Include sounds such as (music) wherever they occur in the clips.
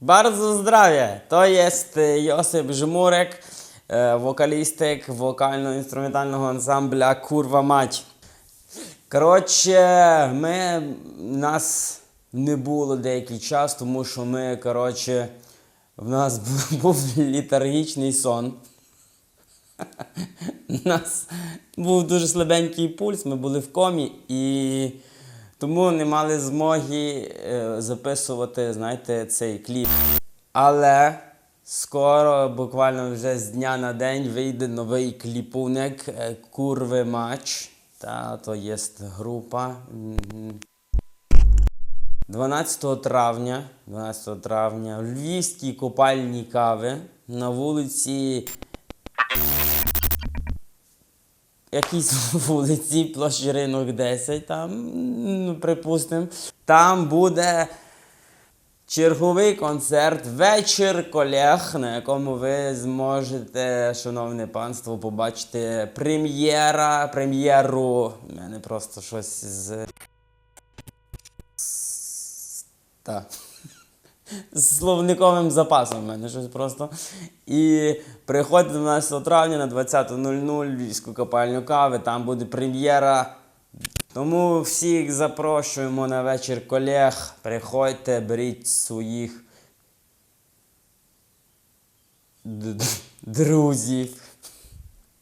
Bardzo zdrowie! To jest Josip Żmurek, wokalistek wokalno-instrumentalnego ansambla Kurwa Мать. Коротше, ми, нас не було деякий час, тому що ми, коротше, в нас (laughs) був літаргічний сон. (laughs) У нас був дуже слабенький пульс, ми були в комі і тому не мали змоги е, записувати, знаєте, цей кліп. Але скоро, буквально вже з дня на день, вийде новий кліпуник е, Курви Мач. Та то є група. 12 травня, 12 травня в Львівській копальні кави на вулиці якійсь (laughs) вулиці, площі ринок 10, там, ну, припустимо. Там буде черговий концерт Вечір колег, на якому ви зможете, шановне панство, побачити прем'єра, прем'єру. У мене просто щось з. з- Та. З словниковим запасом в мене щось просто. І приходьте 12 травня на 20.00 Львівську копальню кави, там буде прем'єра. Тому всіх запрошуємо на вечір колег. Приходьте, беріть своїх друзів,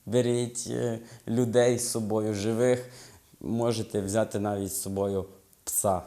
беріть е, людей з собою живих. Можете взяти навіть з собою пса.